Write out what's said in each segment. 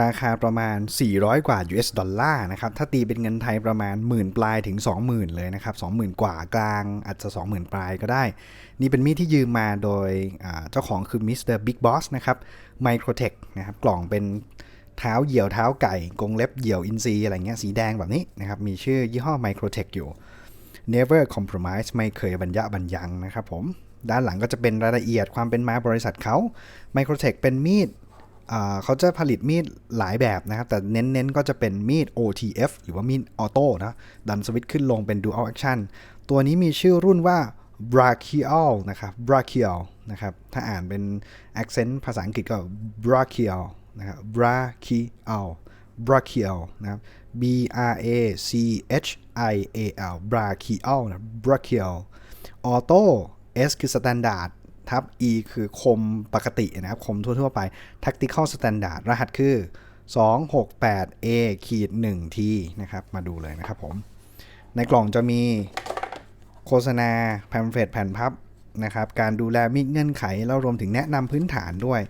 ราคาประมาณ 400 กว่า US ดอลลาร์นะครับ ถ้าตีเป็นเงินไทยประมาณหมื่นปลายถึง 20,000 เลยนะครับ 20,000 กว่ากลางอาจจะ 20,000 ปลายก็ได้ นี่เป็นมีดที่ยืมมาโดยเจ้าของคือมิสเตอร์บิ๊กบอสนะครับไมโครเทคนะครับ กล่องเป็นเท้าเหยี่ยวเท้าไก่ กงเล็บเหยี่ยวอินทรีอะไรเงี้ย สีแดงแบบนี้นะครับ มีชื่อยี่ห้อไมโครเทคอยู่ never compromise ไม่เคยบัญญะบัญญังนะครับผม ด้านหลังก็จะเป็นรายละเอียดความเป็นมาบริษัทเขาไมโครเทคเป็นมีด เขาจะผลิตมีดหลายแบบนะครับ แต่เน้นๆ ก็จะเป็นมีด OTF หรือว่ามีดออโต้นะ ดันสวิตช์ขึ้นลงเป็น Dual Action ตัวนี้มีชื่อรุ่นว่า brachial นะครับ brachial นะครับ ถ้าอ่านเป็น accent ภาษาอังกฤษก็ brachial นะครับ brachial brachial นะครับ b r a c h i a l brachial นะ brachial auto S คือ standard ทับ E คือคมปกตินะครับ คมทั่ว ๆ ไป Tactical Standard รหัสคือ 268A ขีด 1T นะครับ มาดูเลยนะครับผม ในกล่องจะมีโฆษณาแพมเฟลตแผ่นพับนะครับ การดูแลมีเงื่อนไข แล้วรวมถึงแนะนำพื้นฐานด้วย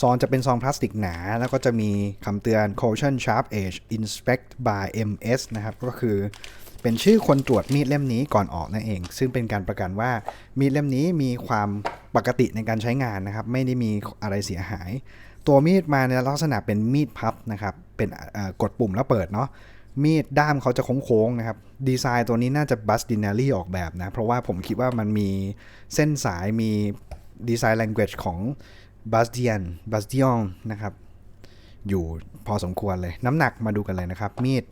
ซองจะเป็นซองพลาสติกหนา แล้วก็จะมีคำเตือน Caution Sharp Edge Inspect by MS นะครับ ก็คือ เป็นชื่อคนตรวจมีดเล่มนี้ก่อนออกนั่นเอง ซึ่งเป็นการประกันว่ามีดเล่มนี้มีความปกติในการใช้งานนะครับ ไม่ได้มีอะไรเสียหาย ตัวมีดมาในลักษณะเป็นมีดพับนะครับ เป็นกดปุ่มแล้วเปิดเนาะมีดด้ามเขาจะโค้งๆนะครับ ดีไซน์ตัวนี้น่าจะบัสดินารีออกแบบนะ เพราะว่าผมคิดว่ามันมีเส้นสายมีดีไซน์ language ของบัสเดียนบัสเดียนนะครับ อยู่พอสมควรเลย น้ำหนักมาดูกันเลยนะครับ มีด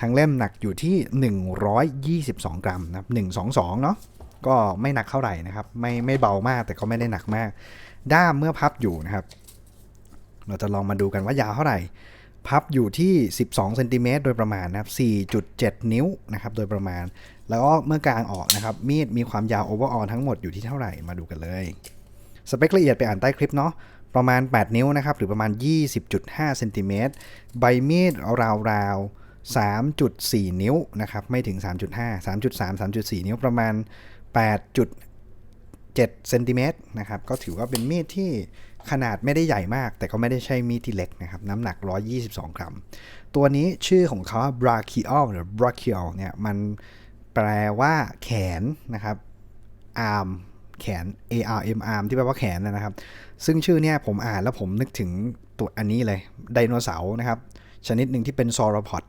ทั้งเล่มหนักอยู่ที่ 122 กรัมนะครับ122 เนาะก็ไม่หนักเท่าไหร่นะครับ ไม่ไม่เบามากแต่ก็ไม่ได้หนักมาก ด้ามเมื่อพับอยู่นะครับ เราจะลองมาดูกันว่ายาวเท่าไหร่ พับอยู่ที่ 12เซนติเมตรโดยประมาณนะครับ 4.7 นิ้วนะครับ โดยประมาณ แล้วก็เมื่อกลางออกนะครับ มีดมีความยาวโอเวอร์ออลทั้งหมดอยู่ที่เท่าไหร่มาดูกันเลย สเปคละเอียดไปอ่านใต้คลิปเนาะ ประมาณ 8 นิ้วนะครับ หรือประมาณ 20.5เซนติเมตรใบมีดราวๆ 3.4 นิ้วนะครับ ไม่ถึง 3.5 3.3 3.4 นิ้วประมาณ 8.7เซนติเมตรนะครับ ก็ถือว่าเป็นมีดที่ขนาดไม่ได้ใหญ่มาก แต่ก็ไม่ได้ใช่มีดที่เล็กนะครับ น้ำหนัก 122 กรัม ตัวนี้ชื่อของเขา brachial หรือ brachial เนี่ย มันแปลว่าแขนนะครับ arm แขน A R M arm ที่แปลว่าแขนนะครับ ซึ่งชื่อเนี่ยผมอ่านแล้วผมนึกถึงตัวอันนี้เลยไดโนเสาร์นะครับ ชนิดหนึ่งที่เป็นซอร์พอด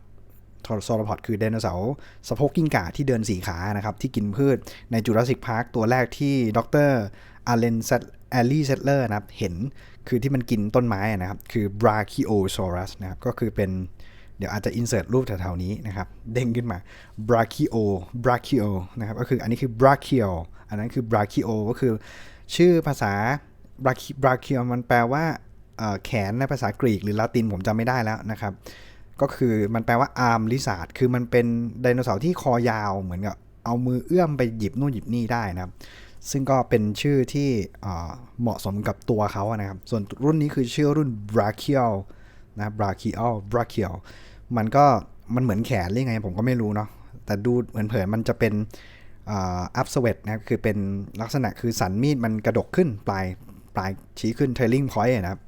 ซอร์พอดคือไดโนเสาร์สะโพกกิ้งก่าที่เดินสี่ขานะครับ ที่กินพืชในจูราสสิกพาร์คตัวแรกที่ดรอาร์เลนเซตแอลลี่เซตเลอร์นะครับ เห็นคือที่มันกินต้นไม้นะครับ คือ Brachiosaurus นะครับ ก็คือเป็นเดี๋ยวอาจจะอินเสิร์ตรูปแถวๆนี้นะครับ เด้งขึ้นมา Brachio Brachio นะครับ ก็คืออันนี้คือ Brachial อันนั้นคือ Brachio ก็คือ ชื่อภาษา Brachial มันแปลว่าแขนในภาษากรีกหรือละตินผมจำไม่ได้แล้วนะครับ ก็คือมันแปลว่าอาร์มลิซาร์ดคือมันเป็นไดโนเสาร์ที่คอยาวเหมือนกับเอามือเอื้อมไปหยิบนู่นหยิบนี่ได้นะครับ ซึ่งก็เป็นชื่อที่เหมาะสมกับตัวเขานะครับ ส่วนรุ่นนี้คือชื่อรุ่น brachial นะ brachial brachial มันก็มันเหมือนแขนหรือไงผมก็ไม่รู้เนาะแต่ดูเหมือนเผินมันจะเป็น อัพสเวตนะครับคือเป็นลักษณะคือสันมีดมันกระดกขึ้นปลายปลายชี้ขึ้น trailing point นะครับ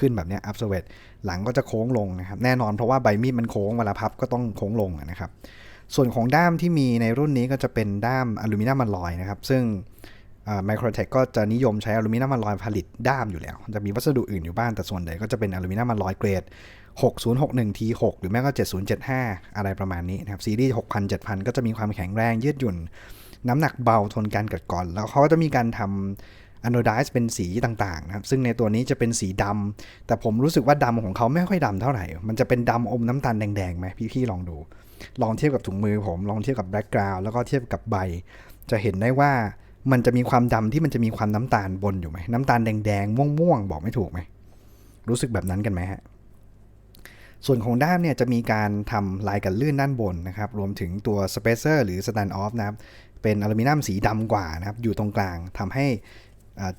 ขึ้นแบบนี้อัพสเวตหลังก็จะโค้งลงนะครับแน่นอนเพราะว่าใบมีดมันโค้งเวลาพับก็ต้องโค้งลงนะครับส่วนของด้ามที่มีในรุ่นนี้ก็จะเป็นด้ามอลูมิเนียมมันลอยนะครับซึ่งไมโครเทคก็จะนิยมใช้อลูมิเนียมมันลอยผลิตด้ามอยู่แล้ว จะมีวัสดุอื่นอยู่บ้างแต่ส่วนใหญ่ก็จะเป็นอลูมิเนียมมันลอยเกรด 6061 T6 หรือแม้ก็ 7075 อะไรประมาณนี้นะครับซีรีส์6,000 7,000 ก็จะมีความแข็งแรงยืดหยุ่น น้ำหนักเบาทนการกัดกร่อน แล้วเขาก็จะมีการทำอะโนไดส์เป็นสีต่างๆนะครับ ซึ่งในตัวนี้จะเป็นสีดำแต่ผมรู้สึกว่าดำของเขาไม่ค่อยดำเท่าไหร่ มันจะเป็นดำอมน้ำตาลแดงๆไหมพี่ๆลองดู ลองเทียบกับถุงมือผม ลองเทียบกับแบ็กกราวด์แล้วก็เทียบกับใบ จะเห็นได้ว่ามันจะมีความดำที่มันจะมีความน้ำตาลบนอยู่ไหมน้ำตาลแดงๆม่วงๆบอกไม่ถูกไหมรู้สึกแบบนั้นกันไหมฮะส่วนของด้ามเนี่ยจะมีการทำลายกันลื่นด้านบนนะครับ รวมถึงตัวสเปเซอร์หรือสแตนด์ออฟนะครับ เป็นอลูมิเนียมสีดำกว่านะครับ อยู่ตรงกลางทำให้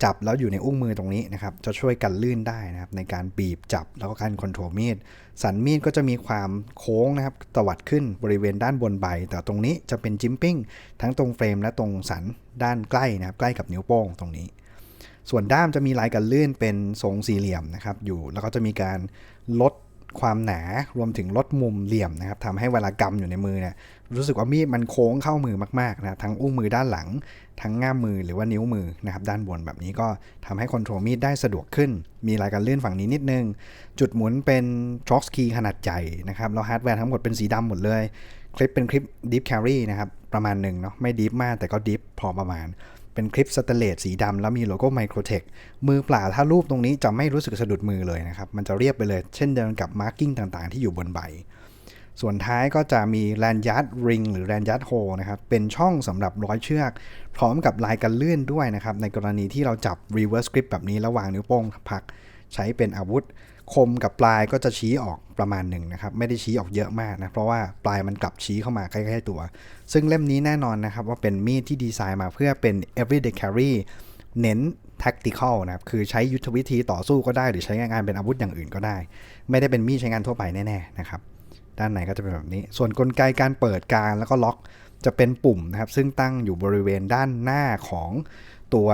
จับแล้วอยู่ในอุ้งมือตรงนี้นะครับ จะช่วยกันลื่นได้นะครับ ในการบีบจับแล้วก็การคอนโทรลมีด สันมีดก็จะมีความโค้งนะครับตวัดขึ้นบริเวณด้านบนใบ แต่ตรงนี้จะเป็นจิมปิ้ง ทั้งตรงเฟรมและตรงสันด้านใกล้นะครับ ใกล้กับนิ้วโป้งตรงนี้ ส่วนด้ามจะมีลายกันลื่นเป็นทรงสี่เหลี่ยมนะครับ อยู่แล้วก็จะมีการลด ความหนารวมถึงลดมุมเหลี่ยมนะครับทำให้เวลากำอยู่ในมือเนี่ยรู้สึกว่ามีดมันโค้งเข้ามือมากๆนะทั้งอุ้งมือด้านหลัง ทั้งง่ามมือหรือว่านิ้วมือนะครับด้านบนแบบนี้ก็ทำให้คอนโทรลมีดได้สะดวกขึ้น มีรายการเลื่อนฝั่งนี้นิดนึง จุดหมุนเป็น t r o x key ขนาดใหญ่นะครับแล้วฮาร์ดแวร์ทั้งหมดเป็นสีดำหมดเลย คลิปเป็นคลิป Deep Carry นะครับประมาณหนึ่งเนาะไม่ดีฟมากแต่ก็ดีฟพอประมาณ เป็นคลิปสเตเลสสีดำแล้วมีโลโก้ Microtech มือเปล่าถ้ารูปตรงนี้จะไม่รู้สึกสะดุดมือเลยนะครับ มันจะเรียบไปเลย เช่นเดียวกับมาร์กิ้งต่างๆ ที่อยู่บนใบ ส่วนท้ายก็จะมีแลนยัดริงหรือแลนยัดโฮนะครับเป็นช่องสำหรับร้อยเชือก พร้อมกับลายกันเลื่อนด้วยนะครับในกรณีที่เราจับ reverse grip แบบนี้แล้ววางนิ้วโป้งพักใช้เป็นอาวุธ คมกับปลายก็จะชี้ออกประมาณหนึ่งนะครับ ไม่ได้ชี้ออกเยอะมากนะ เพราะว่าปลายมันกลับชี้เข้ามาใกล้ๆตัว ซึ่งเล่มนี้แน่นอนนะครับ ว่าเป็นมีดที่ดีไซน์มาเพื่อเป็น everyday carry เน้น tactical นะครับ คือใช้ยุทธวิธีต่อสู้ก็ได้ หรือใช้งานเป็นอาวุธอย่างอื่นก็ได้ ไม่ได้เป็นมีดใช้งานทั่วไปแน่ๆนะครับ ด้านในก็จะเป็นแบบนี้ ส่วนกลไกการเปิดการแล้วก็ล็อกจะเป็นปุ่มนะครับ ซึ่งตั้งอยู่บริเวณด้านหน้าของตัว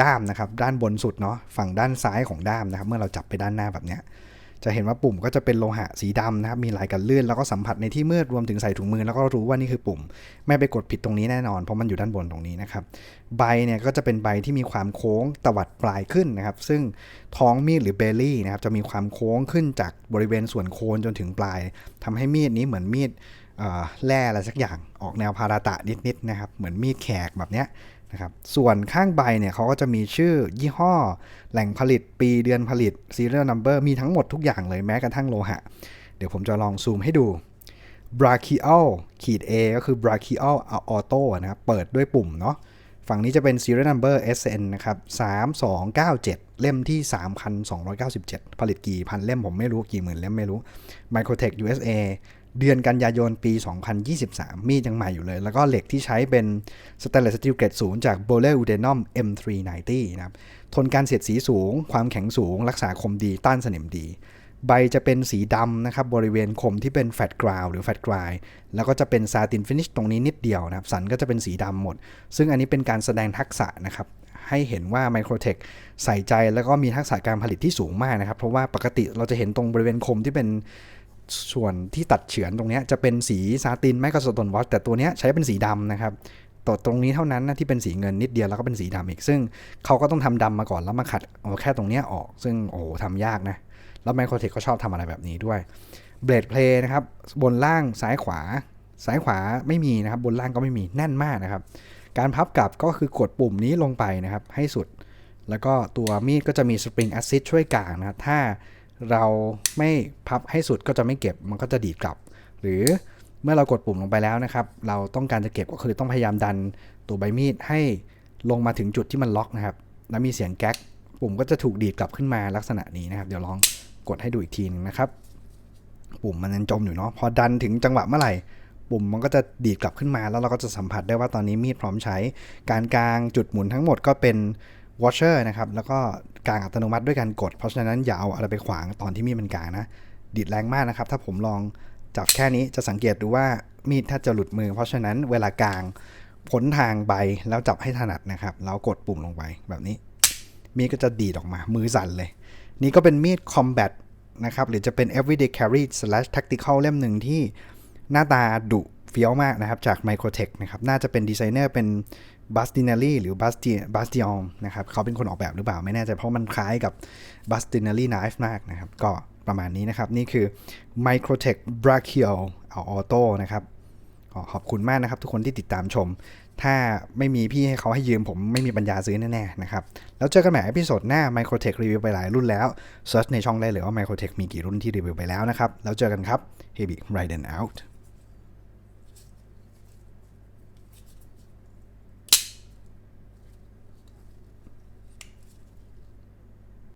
ด้ามนะครับ ด้านบนสุดเนาะฝั่งด้านซ้ายของด้ามนะครับ เมื่อเราจับไปด้านหน้าแบบเนี้ยจะเห็นว่าปุ่มก็จะเป็นโลหะสีดำนะครับมีลายกันเลื่อนแล้วก็สัมผัสในที่มืดรวมถึงใส่ถุงมือแล้วก็รู้ว่านี่คือปุ่ม ไม่ไปกดผิดตรงนี้แน่นอนเพราะมันอยู่ด้านบนตรงนี้นะครับใบเนี่ยก็จะเป็นใบที่มีความโค้งตวัดปลายขึ้นนะครับ ซึ่งท้องมีดหรือเบลลี่นะครับจะมีความโค้งขึ้นจากบริเวณส่วนโคนจนถึงปลายทำให้มีดนี้เหมือนมีดแร่อะไรสักอย่างออกแนวพาราตะนิดๆนะครับเหมือนมีดแขกแบบเนี้ย นะครับส่วนข้างใบเนี่ยเขาก็จะมีชื่อยี่ห้อ แหล่งผลิตปีเดือนผลิต serial number มีทั้งหมดทุกอย่างเลยแม้กระทั่งโลหะ เดี๋ยวผมจะลองซูมให้ดู brachial ขีด A ก็คือ brachial auto นะครับเปิดด้วยปุ่มเนาะฝั่งนี้จะเป็น serial number SN นะครับ 3297 เล่มที่ 3,297 ผลิตกี่พันเล่มผมไม่รู้กี่หมื่นเล่มไม่รู้ Microtech USA เดือนกันยายนปี 2023 มีดยังใหม่อยู่เลย แล้วก็เหล็กที่ใช้เป็น Stainless Steel เกรดศูนย์จาก b o l e u d e n u m M390 นะครับ ทนการเสียดสีสูง ความแข็งสูง รักษาคมดี ต้านสนิมดี ใบจะเป็นสีดำนะครับ บริเวณคมที่เป็นแฟตกราวหรือแฟตกรายแล้วก็จะเป็นซาตินฟินิชตรงนี้นิดเดียวนะครับ สันก็จะเป็นสีดำหมด ซึ่งอันนี้เป็นการแสดงทักษะนะครับให้เห็นว่า Microtech ใส่ใจแล้วก็มีทักษะการผลิตที่สูงมากนะครับ เพราะว่าปกติเราจะเห็นตรงบริเวณคมที่เป็น ส่วนที่ตัดเฉือนตรงนี้จะเป็นสีซาตินไม่ก็สโตนวอชแต่ตัวนี้ใช้เป็นสีดำนะครับตัวตรงนี้เท่านั้นนะที่เป็นสีเงินนิดเดียวแล้วก็เป็นสีดำอีก ซึ่งเขาก็ต้องทำดำมาก่อนแล้วมาขัดเอาแค่ตรงนี้ออก ซึ่งโอ้โหทำยากนะ แล้ว Microtech ก็ชอบทำอะไรแบบนี้ด้วยเบลดเพลย์นะครับ บนล่างซ้ายขวา ซ้ายขวาไม่มีนะครับ บนล่างก็ไม่มีแน่นมากนะครับ การพับกลับก็คือกดปุ่มนี้ลงไปนะครับ ให้สุด แล้วก็ตัวมีดก็จะมีสปริงแอซิดช่วยกางนะครับถ้า เราไม่พับให้สุดก็จะไม่เก็บมันก็จะดีดกลับ หรือเมื่อเรากดปุ่มลงไปแล้วนะครับ เราต้องการจะเก็บก็คือต้องพยายามดันตัวใบมีดให้ลงมาถึงจุดที่มันล็อกนะครับ แล้วมีเสียงแก๊ก ปุ่มก็จะถูกดีดกลับขึ้นมาลักษณะนี้นะครับ เดี๋ยวลองกดให้ดูอีกทีนึงนะครับ ปุ่มมันยังจมอยู่เนาะ พอดันถึงจังหวะเมื่อไหร่ ปุ่มมันก็จะดีดกลับขึ้นมา แล้วเราก็จะสัมผัสได้ว่าตอนนี้มีดพร้อมใช้ การกลางจุดหมุนทั้งหมดก็เป็น washer นะครับแล้วก็กลางอัตโนมัติด้วยการกด เพราะฉะนั้นอย่าเอาอะไรไปขวางตอนที่มีดมันกลางนะดีดแรงมากนะครับ ถ้าผมลองจับแค่นี้จะสังเกตดูว่ามีดถ้าจะหลุดมือ เพราะฉะนั้นเวลากลางพ้นทางใบแล้วจับให้ถนัดนะครับแล้วกดปุ่มลงไปแบบนี้ มีดก็จะดีดออกมามือสั่นเลย นี่ก็เป็นมีด combat นะครับหรือจะเป็น everyday carry slash tactical เล่มหนึ่งที่หน้าตาดุเฟี้ยวมากนะครับจาก Microtech นะครับน่าจะเป็นดีไซเนอร์เป็น b a s t i n e l l i หรือ Basti- Bastion นะครับเขาเป็นคนออกแบบหรือเปล่าไม่แน่ใจเพราะมันคล้ายกับ Bastinelli knife มากนะครับ ก็ประมาณนี้นะครับ นี่คือ Microtech Brachial Auto นะครับขอบคุณมากนะครับทุกคนที่ติดตามชม ถ้าไม่มีพี่ให้เขาให้ยืมผมไม่มีปัญญาซื้อแน่ๆนะครับ แล้วเจอกันใหม่เอพิโซดหน้า Microtech รีวิวไปหลายรุ่นแล้วเซิร์ชในช่องได้เลยว่า Microtech มีกี่รุ่นที่รีวิวไปแล้วนะครับ แล้วเจอกันครับ h e b y Raiden out